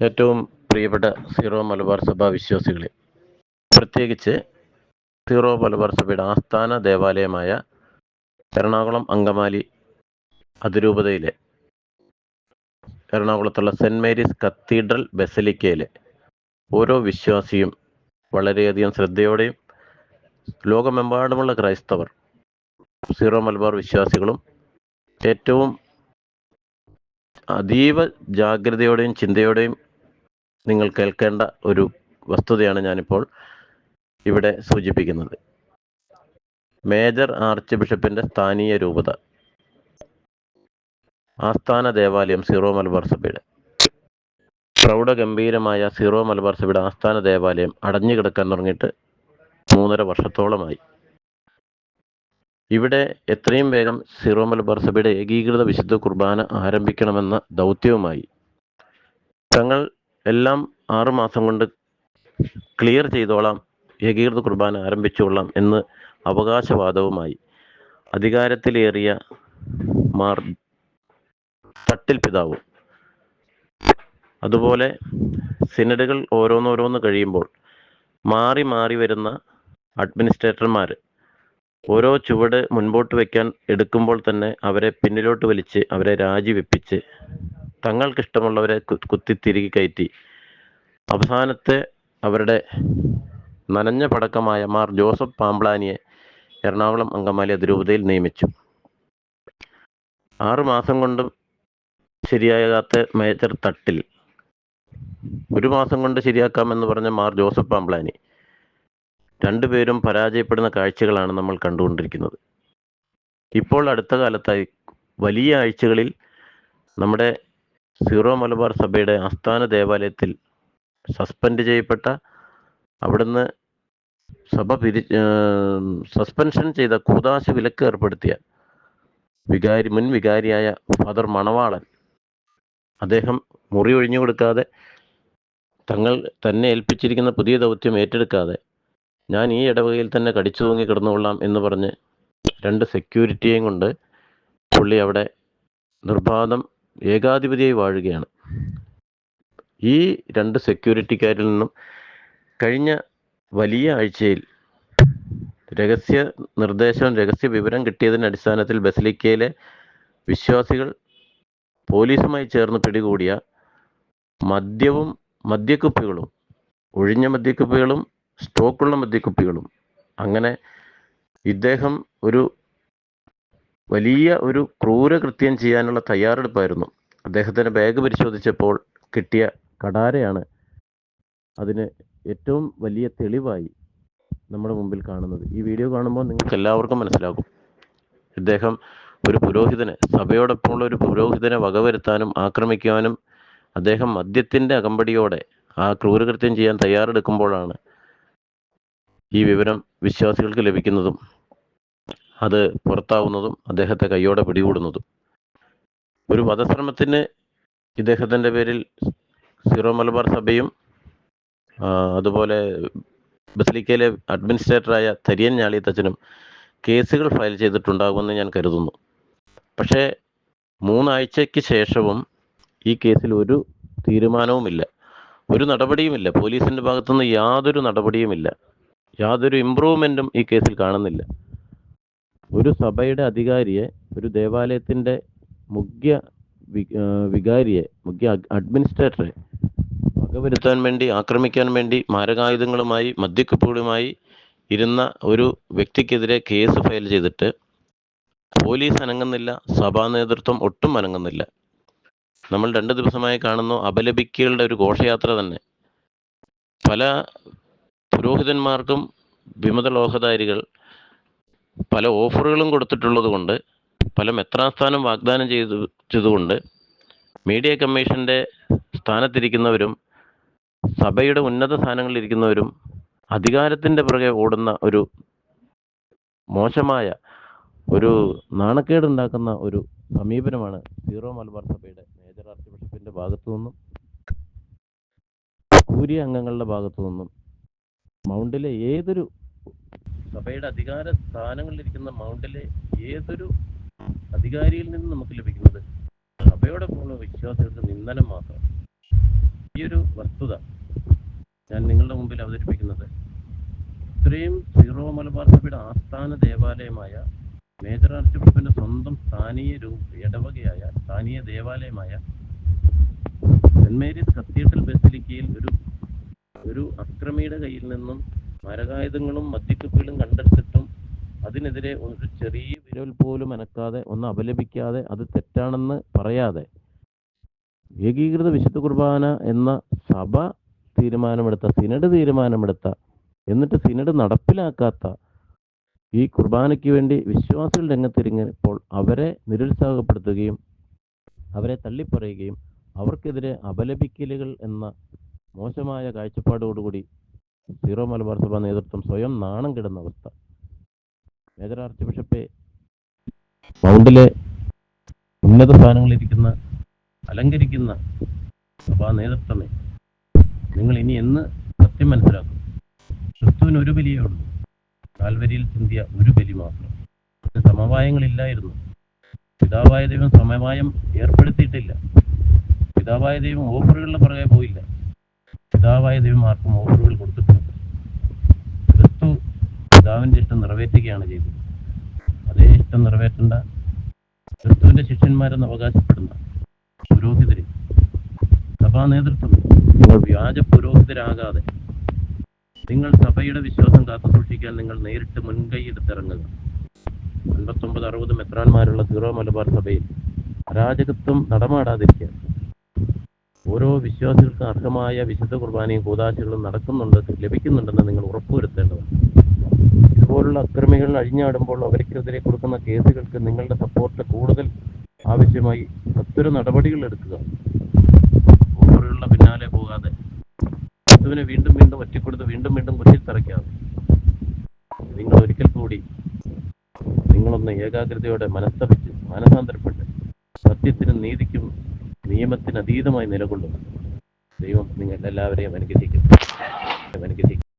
ഏറ്റവും പ്രിയപ്പെട്ട സീറോ മലബാർ സഭ വിശ്വാസികളെ. പ്രത്യേകിച്ച് സീറോ മലബാർ സഭയുടെ ആസ്ഥാന ദേവാലയമായ എറണാകുളം അങ്കമാലി അതിരൂപതയിലെ എറണാകുളത്തുള്ള സെന്റ് മേരീസ് കത്തീഡ്രൽ ബസലിക്കയിലെ ഓരോ വിശ്വാസിയും വളരെയധികം ശ്രദ്ധയോടെയും ലോകമെമ്പാടുമുള്ള ക്രൈസ്തവർ സീറോ മലബാർ വിശ്വാസികളും ഏറ്റവും അതീവ ജാഗ്രതയോടെയും ചിന്തയോടെയും നിങ്ങൾ കേൾക്കേണ്ട ഒരു വസ്തുതയാണ് ഞാനിപ്പോൾ ഇവിടെ സൂചിപ്പിക്കുന്നത്. മേജർ ആർച്ച് ബിഷപ്പിന്റെ സ്ഥാനീയ രൂപത. ആസ്ഥാന ദേവാലയം സീറോ മലബാർ സഭയുടെ. പ്രൗഢഗംഭീരമായ സീറോ മലബാർ സഭയുടെ ആസ്ഥാന ദേവാലയം അടഞ്ഞു കിടക്കാൻ തുടങ്ങിയിട്ട് മൂന്നര വർഷത്തോളമായി. ഇവിടെ എത്രയും വേഗം സീറോ മലബാർ സഭയുടെ ഏകീകൃത വിശുദ്ധ കുർബാന ആരംഭിക്കണമെന്ന ദൗത്യവുമായി തങ്ങൾ എല്ലാം ആറു മാസം കൊണ്ട് ക്ലിയർ ചെയ്തോളാം ഏകീകൃത കുർബാന ആരംഭിച്ചുകൊള്ളാം എന്ന് അവകാശവാദവുമായി അധികാരത്തിലേറിയ മാർ തട്ടിൽ പിതാവ്. അതുപോലെ സിനഡുകൾ ഓരോന്നോരോന്ന് കഴിയുമ്പോൾ മാറി മാറി വരുന്ന അഡ്മിനിസ്ട്രേറ്റർമാർ ഓരോ ചുവട് മുൻപോട്ട് വെക്കാൻ എടുക്കുമ്പോൾ തന്നെ അവരെ പിന്നിലോട്ട് വലിച്ച് അവരെ രാജിവെപ്പിച്ച് തങ്ങൾക്കിഷ്ടമുള്ളവരെ കുത്തി തിരികെ കയറ്റി. അവസാനത്തെ അവരുടെ നനഞ്ഞ പടക്കമായ മാർ ജോസഫ് പാമ്പ്ലാനിയെ എറണാകുളം അങ്കമാലി അതിരൂപതയിൽ നിയമിച്ചു. ആറു മാസം കൊണ്ട് ശരിയാകാത്ത മേജർ തട്ടിൽ. ഒരു മാസം കൊണ്ട് ശരിയാക്കാമെന്ന് പറഞ്ഞ മാർ ജോസഫ് പാമ്പ്ലാനി രണ്ടുപേരും പരാജയപ്പെടുന്ന കാഴ്ചകളാണ് നമ്മൾ കണ്ടുകൊണ്ടിരിക്കുന്നത്. ഇപ്പോൾ അടുത്ത കാലത്തായി വലിയ ആഴ്ചകളിൽ നമ്മുടെ സീറോ മലബാർ സഭയുടെ ആസ്ഥാന ദേവാലയത്തിൽ സസ്പെൻഡ് ചെയ്യപ്പെട്ട അവിടുന്ന് സഭ പിരി സസ്പെൻഷൻ ചെയ്ത കൂതാശ വിലക്ക് ഏർപ്പെടുത്തിയ വികാരി മുൻ വികാരിയായ ഫാദർ മണവാളൻ അദ്ദേഹം മുറി ഒഴിഞ്ഞു കൊടുക്കാതെ തങ്ങൾ തന്നെ ഏൽപ്പിച്ചിരിക്കുന്ന പുതിയ ദൗത്യം ഏറ്റെടുക്കാതെ ഞാൻ ഈ ഇടവകയിൽ തന്നെ കടിച്ചു തൂങ്ങി കിടന്നുകൊള്ളാം എന്ന് പറഞ്ഞ് രണ്ട് സെക്യൂരിറ്റിയെയും കൊണ്ട് പുള്ളി അവിടെ നിർബാധം ഏകാധിപതിയായി വാഴുകയാണ്. ഈ രണ്ട് സെക്യൂരിറ്റിക്കാരിൽ നിന്നും കഴിഞ്ഞ വലിയ ആഴ്ചയിൽ രഹസ്യ നിർദ്ദേശം രഹസ്യ വിവരം കിട്ടിയതിന്റെ അടിസ്ഥാനത്തിൽ ബസലിക്കയിലെ വിശ്വാസികൾ പോലീസുമായി ചേർന്ന് പിടികൂടിയ മദ്യവും മദ്യക്കുപ്പികളും ഒഴിഞ്ഞ മദ്യക്കുപ്പികളും സ്റ്റോക്കുള്ള മദ്യക്കുപ്പികളും. അങ്ങനെ ഇദ്ദേഹം ഒരു വലിയ ഒരു ക്രൂരകൃത്യം ചെയ്യാനുള്ള തയ്യാറെടുപ്പായിരുന്നു. അദ്ദേഹത്തിന്റെ ബാഗ് പരിശോധിച്ചപ്പോൾ കിട്ടിയ കടാരയാണ് അതിന് ഏറ്റവും വലിയ തെളിവായി നമ്മുടെ മുമ്പിൽ കാണുന്നത്. ഈ വീഡിയോ കാണുമ്പോൾ നിങ്ങൾക്ക് എല്ലാവർക്കും മനസ്സിലാകും. ഇദ്ദേഹം ഒരു പുരോഹിതനെ സഭയോടൊപ്പമുള്ള ഒരു പുരോഹിതനെ വകവരുത്താനും ആക്രമിക്കുവാനും അദ്ദേഹം മദ്യത്തിന്റെ അകമ്പടിയോടെ ആ ക്രൂരകൃത്യം ചെയ്യാൻ തയ്യാറെടുക്കുമ്പോഴാണ് ഈ വിവരം വിശ്വാസികൾക്ക് ലഭിക്കുന്നതും. അത് പുറത്താവുന്നതും അദ്ദേഹത്തെ കൈയോടെ പിടികൂടുന്നതും. ഒരു വധശ്രമത്തിന് ഇദ്ദേഹത്തിന്റെ പേരിൽ സീറോ മലബാർ സഭയും അതുപോലെ ബസലിക്കയിലെ അഡ്മിനിസ്ട്രേറ്ററായ തരിയൻ ഞാളിത്തച്ഛനും കേസുകൾ ഫയൽ ചെയ്തിട്ടുണ്ടാകുമെന്ന് ഞാൻ കരുതുന്നു. പക്ഷേ മൂന്നാഴ്ചയ്ക്ക് ശേഷവും ഈ കേസിൽ ഒരു തീരുമാനവുമില്ല. ഒരു നടപടിയുമില്ല. പോലീസിന്റെ ഭാഗത്തുനിന്ന് യാതൊരു നടപടിയുമില്ല. യാതൊരു ഇമ്പ്രൂവ്മെന്റും ഈ കേസിൽ കാണുന്നില്ല. ഒരു സഭയുടെ അധികാരിയെ ഒരു ദേവാലയത്തിന്റെ മുഖ്യ വികാരിയെ മുഖ്യ അഡ്മിനിസ്ട്രേറ്ററെ വകവരുത്താൻ വേണ്ടി ആക്രമിക്കാൻ വേണ്ടി മാരകായുധങ്ങളുമായി മദ്യക്കുപ്പുകളുമായി ഇരുന്ന ഒരു വ്യക്തിക്കെതിരെ കേസ് ഫയൽ ചെയ്തിട്ട് പോലീസ് അനങ്ങുന്നില്ല സഭാ നേതൃത്വം ഒട്ടും അനങ്ങുന്നില്ല. നമ്മൾ രണ്ട് ദിവസമായി കാണുന്നു അപലപിക്കുകളുടെ ഒരു ഘോഷയാത്ര തന്നെ. പല പുരോഹിതന്മാർക്കും വിമത ലോഹധാരികൾ പല ഓഫറുകളും കൊടുത്തിട്ടുള്ളത് കൊണ്ട് പല മെത്രാസ്ഥാനം വാഗ്ദാനം ചെയ്തു ചെയ്തുകൊണ്ട് മീഡിയ കമ്മീഷന്റെ സ്ഥാനത്തിരിക്കുന്നവരും സഭയുടെ ഉന്നത സ്ഥാനങ്ങളിലിരിക്കുന്നവരും അധികാരത്തിന്റെ പുറകെ ഓടുന്ന ഒരു മോശമായ ഒരു നാണക്കേടുണ്ടാക്കുന്ന ഒരു സമീപനമാണ് സീറോ മലബാർ സഭയുടെ മേജർ ആർച്ച് ബിഷപ്പിന്റെ ഭാഗത്തു നിന്നും കൂരിയ അംഗങ്ങളുടെ ഭാഗത്തു നിന്നും മൗണ്ടിലെ ഏതൊരു സഭയുടെ അധികാര സ്ഥാനങ്ങളിലിരിക്കുന്ന മൗണ്ടിലെ ഏതൊരു അധികാരിയിൽ നിന്നും നമുക്ക് ലഭിക്കുന്നത്? സഭയോടൊപ്പമുള്ള വിശ്വാസികൾക്ക് നിന്ദനം മാത്രം. ഈ ഒരു വസ്തുത ഞാൻ നിങ്ങളുടെ മുമ്പിൽ അവതരിപ്പിക്കുന്നത്. ഇത്രയും സീറോ മലബാർ സഭയുടെ ആസ്ഥാന ദേവാലയമായ മേജർ ആർച്ച് സ്വന്തം സ്ഥാനീയ രൂപ ഇടവകയായ സ്ഥാനീയ ദേവാലയമായ സെന്റ് മേരീസ് കത്തീഡ്രൽ ബസിലിക്കയിൽ ഒരു ഒരു അക്രമിയുടെ കയ്യിൽ നിന്നും മരകായുധങ്ങളും മദ്യക്കുപ്പികളും കണ്ടെടുത്തിട്ടും അതിനെതിരെ ഒരു ചെറിയ വിരൽ പോലും അനക്കാതെ ഒന്ന് അപലപിക്കാതെ അത് തെറ്റാണെന്ന് പറയാതെ ഏകീകൃത വിശുദ്ധ കുർബാന എന്ന സഭ തീരുമാനമെടുത്ത സിനഡ് തീരുമാനമെടുത്ത എന്നിട്ട് സിനഡ് നടപ്പിലാക്കാത്ത ഈ കുർബാനയ്ക്ക് വേണ്ടി വിശ്വാസികൾ രംഗത്തിരിങ്ങിയപ്പോൾ അവരെ നിരുത്സാഹപ്പെടുത്തുകയും അവരെ തള്ളിപ്പറയുകയും അവർക്കെതിരെ അപലപിക്കലുകൾ എന്ന മോശമായ കാഴ്ചപ്പാടോടുകൂടി സീറോ മലബാർ സഭ നേതൃത്വം സ്വയം നാണം കിടന്ന അവസ്ഥ. മേജർ ആർച്ച് ബിഷപ്പെ മൗണ്ടിലെ ഉന്നത സ്ഥാനങ്ങളിരിക്കുന്ന അലങ്കരിക്കുന്ന സഭാ നേതൃത്വമേ നിങ്ങൾ ഇനി എന്ന് സത്യം മനസ്സിലാക്കും. ക്രിസ്തുവിന് ഒരു ബലിയേ ഉള്ളൂ. കാൽവരിയിൽ ചിന്തിയ ഒരു ബലി മാത്രം. സമവായങ്ങളില്ലായിരുന്നു. പിതാവായ ദൈവം സമവായം ഏർപ്പെടുത്തിയിട്ടില്ല. പിതാവായ ദൈവം ഓഫറുകളുടെ പുറകെ പോയില്ല. പിതാവായ ദൈവം ആർക്കും ഓഫറുകൾ കൊടുത്തിട്ടുണ്ട്. ക്രിസ്തു പിതാവിന്റെ ഇഷ്ടം നിറവേറ്റുകയാണ് ചെയ്തത്. അതേ ഇഷ്ടം നിറവേറ്റേണ്ട ക്രിസ്തുവിന്റെ ശിഷ്യന്മാരെന്ന് അവകാശപ്പെടുന്ന പുരോഹിതരെ സഭാ നേതൃത്വം നിങ്ങൾ വ്യാജ പുരോഹിതരാകാതെ നിങ്ങൾ സഭയുടെ വിശ്വാസം കാത്തു സൂക്ഷിക്കാൻ നിങ്ങൾ നേരിട്ട് മുൻകൈ എടുത്തിറങ്ങുക അൻപത്തൊമ്പത് അറുപത് മെത്രാന്മാരുള്ള സീറോ മലബാർ സഭയിൽ അരാജകത്വം നടമാടാതിരിക്കാൻ ഓരോ വിശ്വാസികൾക്ക് അർഹമായ വിശുദ്ധ കുർബാനയും കൂതാശകളും നടക്കുന്നുണ്ട് ലഭിക്കുന്നുണ്ടെന്ന് നിങ്ങൾ ഉറപ്പുവരുത്തേണ്ടതാണ്. ഇതുപോലുള്ള അക്രമികൾ അഴിഞ്ഞാടുമ്പോൾ അവർക്കെതിരെ കൊടുക്കുന്ന കേസുകൾക്ക് നിങ്ങളുടെ സപ്പോർട്ട് കൂടുതൽ ആവശ്യമായി സത്വര നടപടികൾ എടുക്കുക. ഓരോരുള്ള പിന്നാലെ പോകാതെ ക്രിസ്തുവിനെ വീണ്ടും വീണ്ടും ഒറ്റക്കൊടുത്ത് വീണ്ടും വീണ്ടും കുറ്റിൽ തറയ്ക്കാതെ നിങ്ങൾ ഒരിക്കൽ കൂടി നിങ്ങളൊന്ന് ഏകാഗ്രതയോടെ മനസ്തപിച്ച് മാനസാന്തരപ്പെട്ട് സത്യത്തിനും നീതിക്കും നിയമത്തിന് അതീതമായി നിലകൊള്ളുക ദൈവം നിങ്ങൾ എല്ലാവരെയും അനുഗ്രഹിക്കും അനുഗ്രഹിക്കും